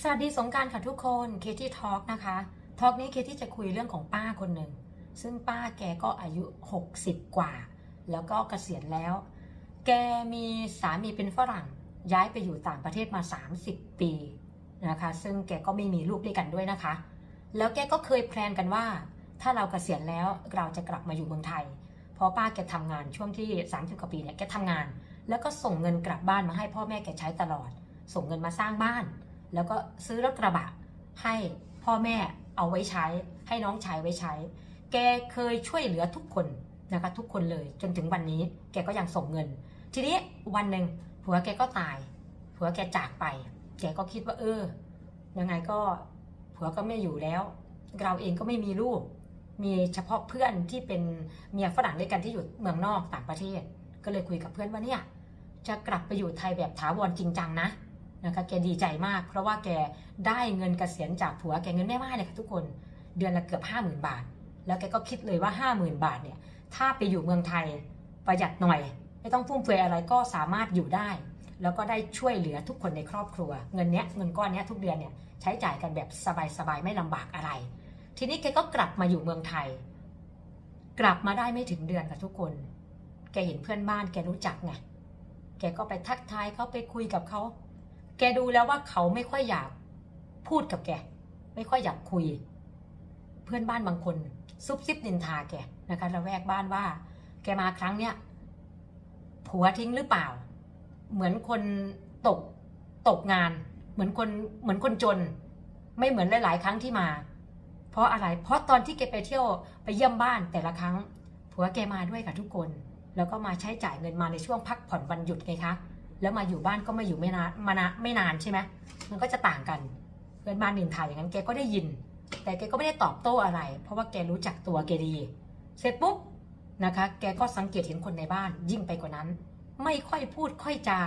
สวัสดีสงการค่ะทุกคนเคที่ทอล์กนะคะทอล์กนี้เคที่จะคุยเรื่องของป้าคนหนึ่ง ซึ่งป้าแกก็อายุ 60 กว่า แล้วก็เกษียณแล้ว แกมีสามีเป็นฝรั่ง ย้ายไปอยู่ต่างประเทศมา 30 ปีนะคะ ซึ่งแกก็ไม่มีลูกด้วยกันด้วยนะคะ แล้วแกก็เคยแพลนกันว่า ถ้าเราเกษียณแล้วเราจะกลับมาอยู่เมืองไทย เพราะป้าแกทำงานช่วงที่ 30 กว่าปีเนี่ยแกทำงาน แล้วก็ส่งเงินกลับบ้านมาให้พ่อแม่แกใช้ตลอด ส่งเงินมาสร้างบ้าน แล้วก็ซื้อรถกระบะให้พ่อแม่เอาไว้ใช้ ให้น้องชายไว้ใช้ แกเคยช่วยเหลือทุกคนนะคะทุกคนเลยจนถึงวันนี้แกก็ยังส่งเงิน ทีนี้วันหนึ่งผัวแกก็ตายผัวแกจากไป แกก็คิดว่า เออ ยังไงก็ผัวก็ไม่อยู่แล้ว เราเองก็ไม่มีลูก มีเฉพาะเพื่อนที่เป็นเมียฝรั่งด้วยกันที่อยู่เมืองนอกต่างประเทศ ก็เลยคุยกับเพื่อนว่าเนี่ยจะกลับไปอยู่ไทยแบบถาวรจริงจังนะ นะคะแกดีใจมาก เพราะว่าแกได้เงินเกษียณจากผัวแกเงินไม่ไมากเลยค่ะทุกคนเดือนละเกือบห้าหมื่นบาท แล้วแกก็คิดเลยว่าห้าหมื่นบาทเนี่ยถ้าไปอยู่เมืองไทยประหยัดหน่อย ไม่ต้องฟุ่มเฟือยอะไรก็สามารถอยู่ได้ แล้วก็ได้ช่วยเหลือทุกคนในครอบครัว เงินเนี้ยเงินก้อนเนี้ยทุกเดือนเนี่ยใช้จ่ายกันแบบสบายๆไม่ลำบากอะไร ทีนี้แกก็กลับมาอยู่เมืองไทย กลับมาได้ไม่ถึงเดือนค่ะทุกคน แกเห็นเพื่อนบ้านแกรู้จักไงแกก็ไปทักทายเขาไปคุยกับเขา แกดูแล้วว่าเขาไม่ค่อยอยากพูดกับแก ไม่ค่อยอยากคุย เพื่อนบ้านบางคนซุบซิบนินทาแกนะคะระแวกบ้านว่า แกมาครั้งเนี้ยผัวทิ้งหรือเปล่า เหมือนคนตกตกงาน เหมือนคนเหมือนคนจน ไม่เหมือนหลาย ๆ ครั้งที่มา เพราะอะไร เพราะตอนที่แกไปเที่ยวไปเยี่ยมบ้านแต่ละครั้งผัวแกมาด้วยกับทุกคน แล้วก็มาใช้จ่ายเงินมาในช่วงพักผ่อนวันหยุดไงคะ แล้วมาอยู่บ้านก็มาอยู่ไม่นานมานะไม่นานใช่ไหมมันก็จะต่างกัน เพื่อนบ้านนินทาอย่างนั้นแกก็ได้ยิน แต่แกก็ไม่ได้ตอบโต้อะไร เพราะว่าแกรู้จักตัวแกดี เสร็จปุ๊บนะคะ แกก็สังเกตเห็นคนในบ้านยิ่งไปกว่านั้น ไม่ค่อยพูดค่อยจา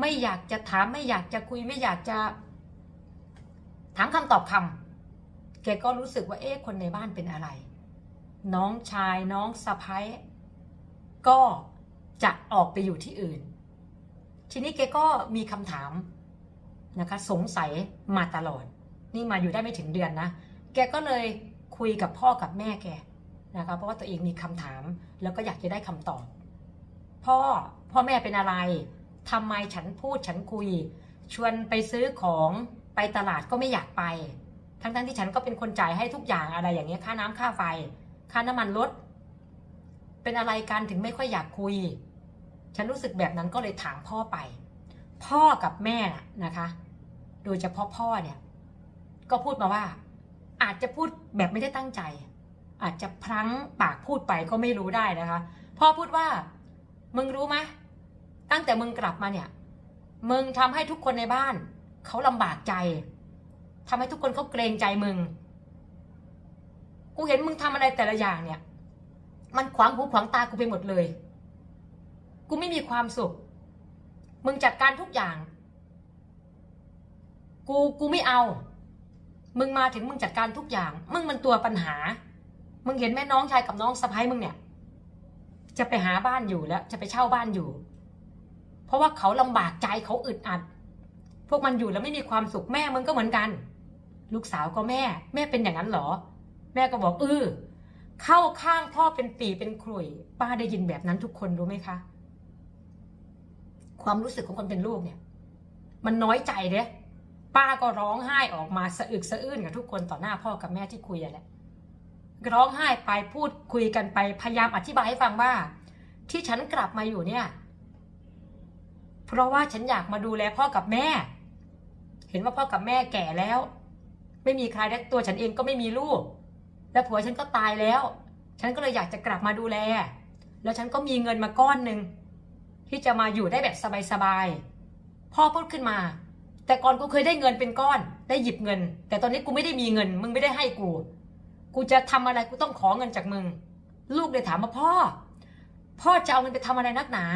ไม่อยากจะถามไม่อยากจะคุยไม่อยากจะถามคำตอบคำแกก็รู้สึกว่าเอ๊ะคนในบ้านเป็นอะไร น้องชายน้องสะพ้ายก็จะออกไปอยู่ที่อื่น ทีนี้แกก็มีคำถามนะคะ สงสัยมาตลอด นี่มาอยู่ได้ไม่ถึงเดือนนะ แกก็เลยคุยกับพ่อกับแม่แกนะคะเพราะว่าตัวเองมีคำถามแล้วก็อยากจะได้คำตอบ พ่อพ่อแม่เป็นอะไรทำไมฉันพูดฉันคุย ชวนไปซื้อของไปตลาดก็ไม่อยากไป ทั้งๆที่ฉันก็เป็นคนจ่ายให้ทุกอย่างอะไรอย่างเงี้ยค่าน้ำค่าไฟ ค่าน้ำมันลดเป็นอะไรกันถึงไม่ค่อยอยากคุย ฉันรู้สึกแบบนั้นก็เลยถามพ่อไป พ่อกับแม่นะนะคะ โดยเฉพาะพ่อเนี่ย ก็พูดมาว่า อาจจะพูดแบบไม่ได้ตั้งใจ อาจจะพลั้งปากพูดไปก็ไม่รู้ได้นะคะ พ่อพูดว่า มึงรู้ไหมตั้งแต่มึงกลับมาเนี่ย มึงทำให้ทุกคนในบ้านเขาลำบากใจทำให้ทุกคนเขาเกรงใจมึง กูเห็นมึงทำอะไรแต่ละอย่างเนี่ย มันขวางหูขวางตากูไปหมดเลย กูไม่มีความสุข มึงจัดการทุกอย่าง กูกูไม่เอา มึงมาถึงมึงจัดการทุกอย่าง มึงมันตัวปัญหา มึงเห็นแม่น้องชายกับน้องสะพ้ายมึงเนี่ย จะไปหาบ้านอยู่แล้ว จะไปเช่าบ้านอยู่ เพราะว่าเขาลำบากใจเขาอึดอัด พวกมันอยู่แล้วไม่มีความสุขแม่มึงก็เหมือนกัน ลูกสาวก็แม่ แม่เป็นอย่างนั้นเหรอ แม่ก็บอกเออเข้าข้างพ่อเป็นปีเป็นขลุ่ยป้าได้ยินแบบนั้นทุกคนรู้ไหมคะ ความรู้สึกของคนเป็นลูกเนี่ย มันน้อยใจเด้ป้าก็ร้องไห้ออกมาสะอึกสะอื้นกับทุกคนต่อหน้าพ่อกับแม่ที่คุยอะแหละร้องไห้ไปพูดคุยกันไปพยายามอธิบายให้ฟังว่า ที่ฉันกลับมาอยู่เนี่ย เพราะว่าฉันอยากมาดูแลพ่อกับแม่ เห็นว่าพ่อกับแม่แก่แล้ว ไม่มีใครและตัวฉันเองก็ไม่มีลูก และผัวฉันก็ตายแล้ว ฉันก็เลยอยากจะกลับมาดูแล แล้วฉันก็มีเงินมาก้อนหนึ่ง ที่จะมาอยู่ได้แบบสบายๆพ่อพูดขึ้นมา แต่ก่อนกูเคยได้เงินเป็นก้อน ได้หยิบเงิน แต่ตอนนี้กูไม่ได้มีเงิน มึงไม่ได้ให้กู กูจะทำอะไรกูต้องขอเงินจากมึง ลูกเลยถามมาพ่อ พ่อจะเอาเงินไปทำอะไรนักหนา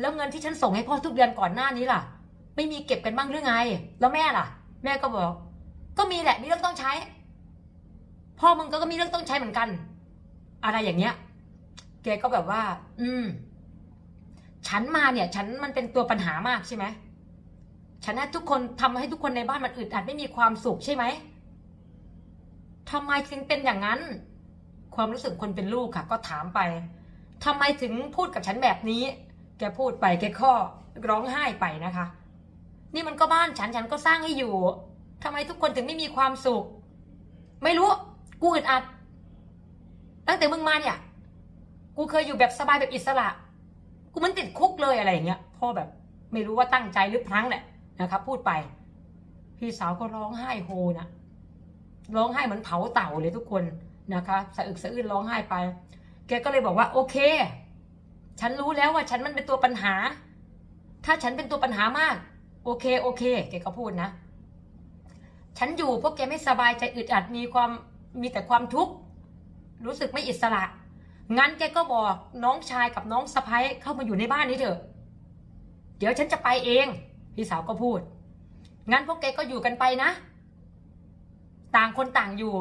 แล้วเงินที่ฉันส่งให้พ่อทุกเดือนก่อนหน้านี้ล่ะ ไม่มีเก็บกันบ้างหรือไง แล้วแม่ล่ะ แม่ก็บอก ก็มีแหละมีเรื่องต้องใช้ พ่อมึงก็มีเรื่องต้องใช้เหมือนกัน อะไรอย่างเงี้ยแกก็แบบว่า อืม ฉันมาเนี่ย ฉันมันเป็นตัวปัญหามากใช่ไหมฉันให้ทุกคนทำให้ทุกคนในบ้านมันอึดอัดไม่มีความสุขใช่ไหมทำไมถึงเป็นอย่างนั้น ความรู้สึกคนเป็นลูกค่ะ ก็ถามไปทำไมถึงพูดกับฉันแบบนี้ แกพูดไปแกก็ร้องไห้ไปนะคะ นี่มันก็บ้านฉันฉันก็สร้างให้อยู่ทำไมทุกคนถึงไม่มีความสุข ไม่รู้ กูอึดอัด ตั้งแต่มึงมาเนี่ย กูเคยอยู่แบบสบายแบบอิสระ กูเหมันติดคุกเลยอะไรอย่างเงี้ยพ่อแบบไม่รู้ว่าตั้งใจหรือพลั้งแหละนะครับ พูดไป พี่สาวก็ร้องไห้โฮนะร้องไห้เหมือนเผาเต่าเลยทุกคนนะคะสะอึกสะอื้นร้องไห้ไป แกก็เลยบอกว่าโอเค ฉันรู้แล้วว่าฉันมันเป็นตัวปัญหา ถ้าฉันเป็นตัวปัญหามาก โอเคโอเค แกก็พูดนะ ฉันอยู่เพราะแกไม่สบายใจอึดอัดมีความมีแต่ความทุกข์รู้สึกไม่อิสระ งั้นแกก็บอกน้องชายกับน้องสะพ้ยเข้ามาอยู่ในบ้านนี้เถอะ เดี๋ยวฉันจะไปเอง พี่สาวก็พูด งั้นพวกแกก็อยู่กันไปนะ ต่างคนต่างอยู่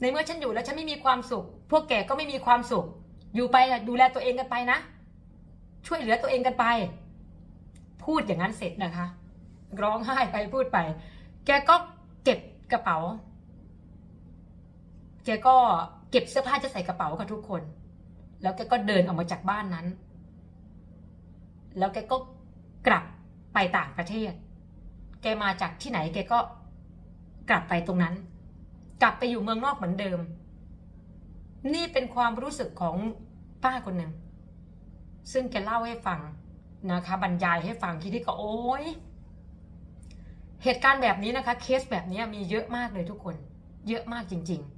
ในเมื่อฉันอยู่แล้วฉันไม่มีความสุข พวกแกก็ไม่มีความสุข อยู่ไปดูแลตัวเองกันไปนะ ช่วยเหลือตัวเองกันไป พูดอย่างนั้นเสร็จนะคะ ร้องไห้ไปพูดไป แกก็เก็บกระเป๋า แกก็เก็บเสื้อผ้าจะใส่กระเป๋ากับทุกคน แล้วแกก็เดินออกมาจากบ้านนั้น แล้วแกก็กลับไปต่างประเทศ แกมาจากที่ไหนแกก็กลับไปตรงนั้น กลับไปอยู่เมืองนอกเหมือนเดิม นี่เป็นความรู้สึกของป้าคนหนึ่ง ซึ่งแกเล่าให้ฟังนะคะ บรรยายให้ฟังคิดที่ก็โอ๊ยเหตุการณ์แบบนี้นะคะ เคสแบบนี้มีเยอะมากเลยทุกคน เยอะมากจริง ๆ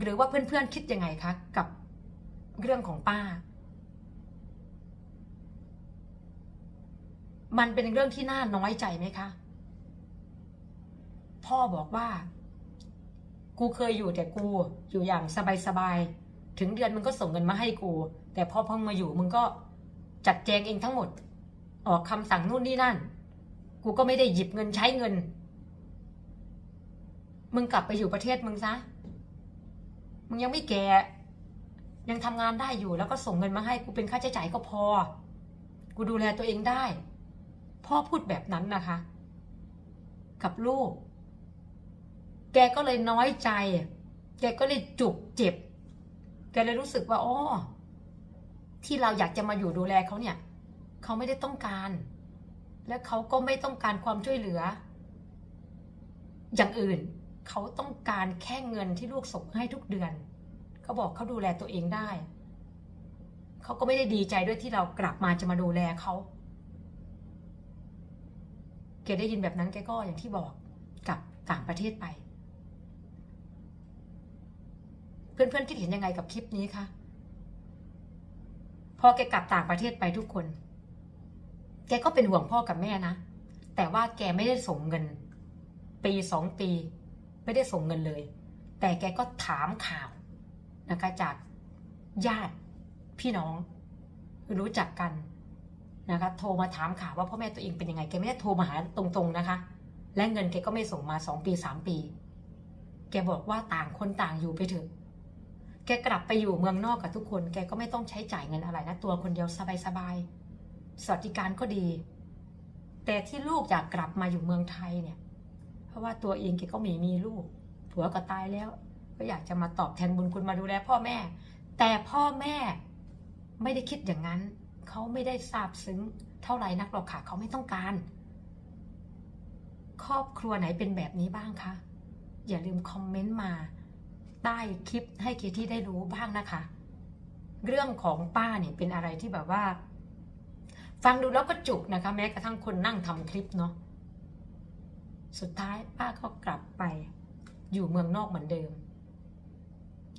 หรือว่าเพื่อนๆคิดยังไงคะกับเรื่องของป้า มันเป็นเรื่องที่น่าน้อยใจไหมคะ พ่อบอกว่า กูเคยอยู่แต่กูอยู่อย่างสบายๆ ถึงเดือนมึงก็ส่งเงินมาให้กู แต่พอพ่อมาอยู่มึงก็จัดแจงเองทั้งหมด ออกคำสั่งนู่นนี่นั่น กูก็ไม่ได้หยิบเงินใช้เงิน มึงกลับไปอยู่ประเทศมึงซะ มึงยังไม่แก่ ยังทำงานได้อยู่ แล้วก็ส่งเงินมาให้กูเป็นค่าใช้จ่ายก็พอ กูดูแลตัวเองได้ พ่อพูดแบบนั้นนะคะ กับลูก แกก็เลยน้อยใจ แกก็เลยจุกเจ็บ แกเลยรู้สึกว่าอ๋อที่เราอยากจะมาอยู่ดูแลเขาเนี่ย เขาไม่ได้ต้องการ และเขาก็ไม่ต้องการความช่วยเหลือ อย่างอื่น เขาต้องการแค่เงินที่ลูกส่งให้ทุกเดือน เขาบอกเขาดูแลตัวเองได้ เขาก็ไม่ได้ดีใจด้วยที่เรากลับมาจะมาดูแลเขาแกได้ยินแบบนั้นแกก็อย่างที่บอกกลับต่างประเทศไป เพื่อนๆคิดเห็นยังไงกับคลิปนี้คะพอแกกลับต่างประเทศไปทุกคน แกก็เป็นห่วงพ่อกับแม่นะ แต่ว่าแกไม่ได้ส่งเงิน ปีสองปี ไม่ได้ส่งเงินเลย แต่แกก็ถามข่าวนะคะจากญาติพี่น้องรู้จักกันนะคะโทรมาถามข่าวว่าพ่อแม่ตัวเองเป็นยังไงแกไม่ได้โทรมาหาตรงๆนะคะ และเงินแกก็ไม่ส่งมาสองปีสามปี แกบอกว่าต่างคนต่างอยู่ไปเถอะแกกลับไปอยู่เมืองนอกกับทุกคน แกก็ไม่ต้องใช้จ่ายเงินอะไรนะตัวคนเดียวสบายๆสวัสดิการก็ดี แต่ที่ลูกอยากกลับมาอยู่เมืองไทยเนี่ย เพราะว่าตัวเองแกก็มีมีลูก ผัวก็ตายแล้ว ก็อยากจะมาตอบแทนบุญคุณมาดูแลพ่อแม่ แต่พ่อแม่ไม่ได้คิดอย่างนั้น เขาไม่ได้ซาบซึ้งเท่าไหร่นักหรอกค่ะ เขาไม่ต้องการ ครอบครัวไหนเป็นแบบนี้บ้างคะ อย่าลืมคอมเมนต์มาใต้คลิปให้เคที่ได้รู้บ้างนะคะ เรื่องของป้าเนี่ยเป็นอะไรที่แบบว่า ฟังดูแล้วก็จุกนะคะ แม้กระทั่งคนนั่งทำคลิปเนาะ สุดท้ายป้าก็กลับไป อยู่เมืองนอกเหมือนเดิม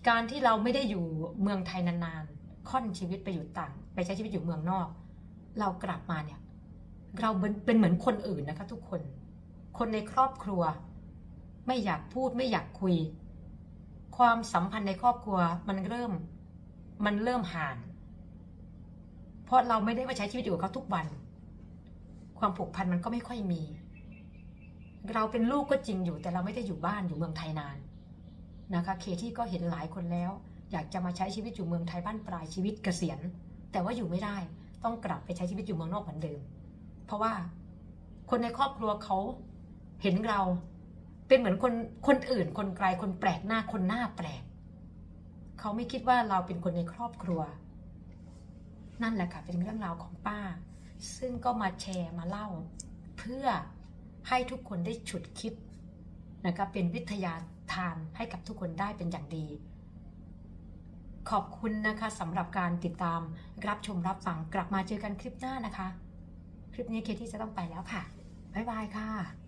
การที่เราไม่ได้อยู่เมืองไทยนานๆค่อนชีวิตไปอยู่ต่าง ไปใช้ชีวิตอยู่เมืองนอก เรากลับมาเนี่ย เราเป็นเหมือนคนอื่นนะคะ ทุกคน คนในครอบครัว ไม่อยากพูดไม่อยากคุย ความสัมพันธ์ในครอบครัวมันเริ่ม มันเริ่มห่างเพราะเราไม่ได้มาใช้ชีวิตอยู่กับเขาทุกวัน ความผูกพันมันก็ไม่ค่อยมี เราเป็นลูกก็จริงอยู่ แต่เราไม่ได้อยู่บ้านอยู่เมืองไทยนานนะคะเคที่ก็เห็นหลายคนแล้ว อยากจะมาใช้ชีวิตอยู่เมืองไทยบ้านปลายชีวิตเกษียณ แต่ว่าอยู่ไม่ได้ ต้องกลับไปใช้ชีวิตอยู่เมืองนอกเหมือนเดิม เพราะว่าคนในครอบครัวเขาเห็นเราเป็นเหมือนคนคนอื่น คนไกลคนแปลกหน้าคนหน้าแปลกเขาไม่คิดว่าเราเป็นคนในครอบครัว นั่นแหละค่ะเป็นเรื่องราวของป้า ซึ่งก็มาแชร์มาเล่า เพื่อ ให้ทุกคนได้ฉุดคิดนะคะเป็นวิทยาทานให้กับทุกคนได้เป็นอย่างดี ขอบคุณนะคะสำหรับการติดตามรับชมรับฟังกลับมาเจอกันคลิปหน้านะคะ คลิปนี้เคที่จะต้องไปแล้วค่ะ บ๊ายบายค่ะ